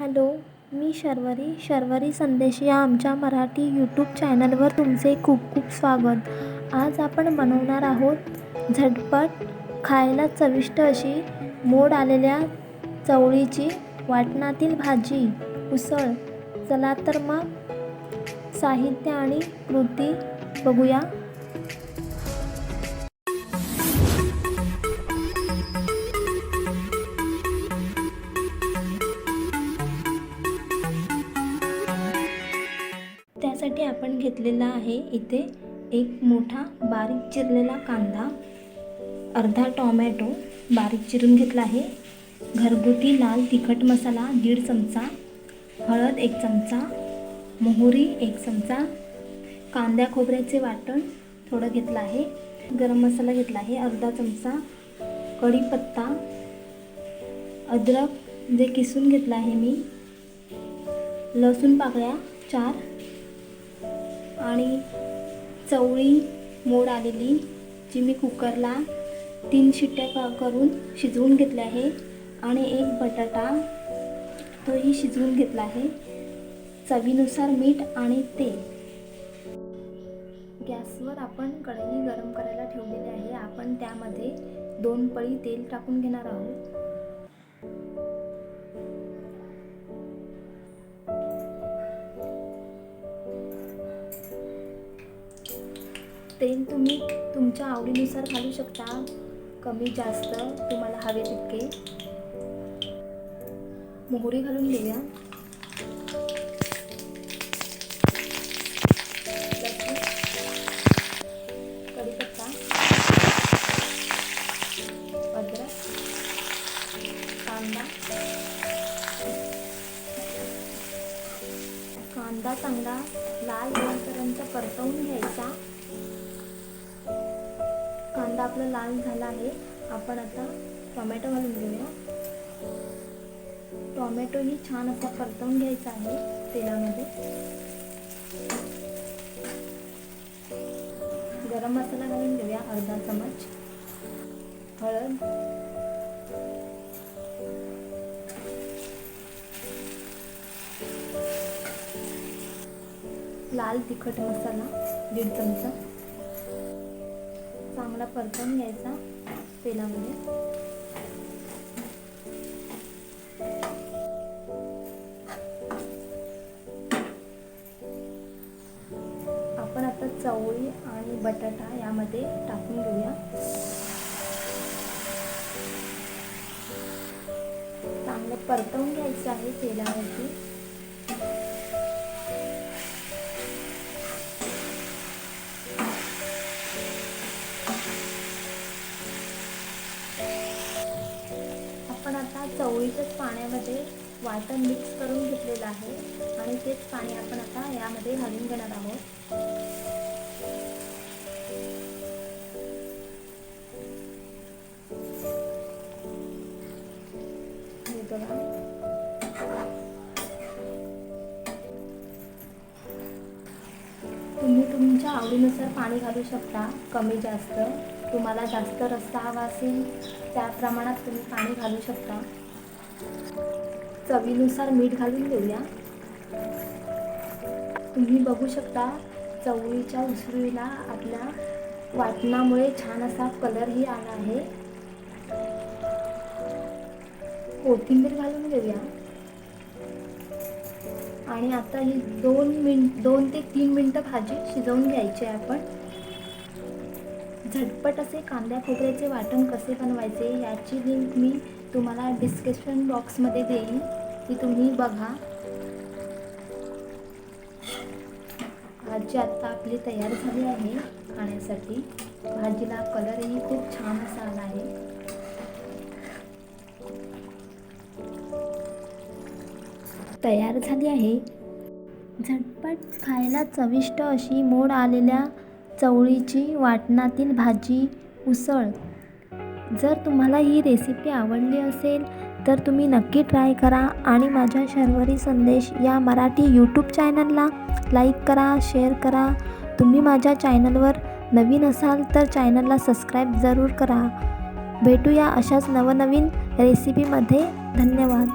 Hello मी शर्वरी शर्वरी संदेश या आमच्या Marathi YouTube चॅनलवर तुमचे खूप खूप स्वागत. आज आपण बनवणार आहोत झटपट खायला चविष्ट अशी मोड आलेल्या चवळीची वाटणातील भाजी. उसळ. चला तर मग साहित्य आणि कृती बघूया. त्यासाठी आपण घेतलेला आहे इथे एक मोठा बारीक चिरलेला कांदा. अर्धा टॉमॅटो बारीक चिरून घेतला आहे. घरगुती लाल तिखट मसाला दीड चमचा. हळद एक चमचा. मोहरी एक चमचा. कांद्या खोबऱ्याचे वाटण थोडं घेतलं आहे. गरम मसाला घेतला आहे अर्धा चमचा. कढीपत्ता. अद्रक जे किसून घेतलं आहे मी. लसूण पाकळ्या चार. आणि चवळी मोड आलेली जी मी कुकरला तीन शिट्ट्या करून शिजवून घेतले आहे. आणि एक बटाटा तोही शिजवून घेतला आहे. चवीनुसार मीठ आणि तेल. गॅसवर आपण कढई गरम करायला ठेवलेली आहे. आपण त्यामध्ये दोन पळी तेल टाकून घेणार आहोत. तेल तुम्ही तुमच्या आवडीनुसार घालू शकता. कमी जास्त तुम्हाला हवे तितके. मोहरी घालून घेऊया. कढीपत्ता. अद्रक. कांदा. कांदा चांगला लाल रंगपर्यंत परतवून घ्यायचा. आपलं लाल झालं आहे. आपण आता टोमॅटो घालून घेऊया. टोमॅटोही छान असा परतवून घ्यायचा आहे तेलामध्ये. गरम मसाला घालून घेऊया अर्धा चमच. हळद. लाल तिखट मसाला दीड चमचा. चांगला परतून घ्यायचा तेलामध्ये. आपण आता चवळी आणि बटाटा यामध्ये टाकून घेऊया. चांगलं परतवून घ्यायचं आहे तेलावरती आपण आता चवळीच्याच पाण्यामध्ये वाटण मिक्स करून घेतलेलं आहे. आणि तेच पाणी आपण आता यामध्ये घालून घेणार आहोत. हे बघा. तुम्ही तुमच्या आवडीनुसार पाणी घालू शकता कमी जास्त. तुम्हाला जास्त रस्सा हवा असेल त्या प्रमाणात तुम्ही पाणी घालू शकता. चवीनुसार मीठ घालून घेऊया. तुम्ही बघू शकता चवळीच्या उसळीला आपल्या वाटणामुळे छान असा कलरही आला आहे. कोथिंबीर घालून घेऊया. आणि आता ही दोन मिन दोन ते तीन मिनटं भाजी शिजवून घ्यायची आहे आपण. झटपट असे कांद्या खोबऱ्याचे वाटण कसे बनवायचे याची लिंक मी तुम्हाला डिस्क्रिप्शन बॉक्समध्ये देईन. ती तुम्ही बघा. भाजी आत्ता आपली तयार झाली आहे खाण्यासाठी. भाजीला कलरही खूप छान असा आला आहे. तयार झाली आहे. झटपट खायला चविष्ट अशी मोड आलेल्या चवळीची वाटणातील भाजी उसळ. जर तुम्हाला ही रेसिपी आवडली असेल तर तुम्ही नक्की ट्राय करा आणि माझ्या शर्वरी संदेश या मराठी यूट्यूब चॅनलला लाईक करा शेअर करा. तुम्ही माझ्या चॅनलवर नवीन असाल तर चॅनलला सबस्क्राईब जरूर करा. भेटूया अशाच नवनवीन रेसिपीमध्ये धन्यवाद.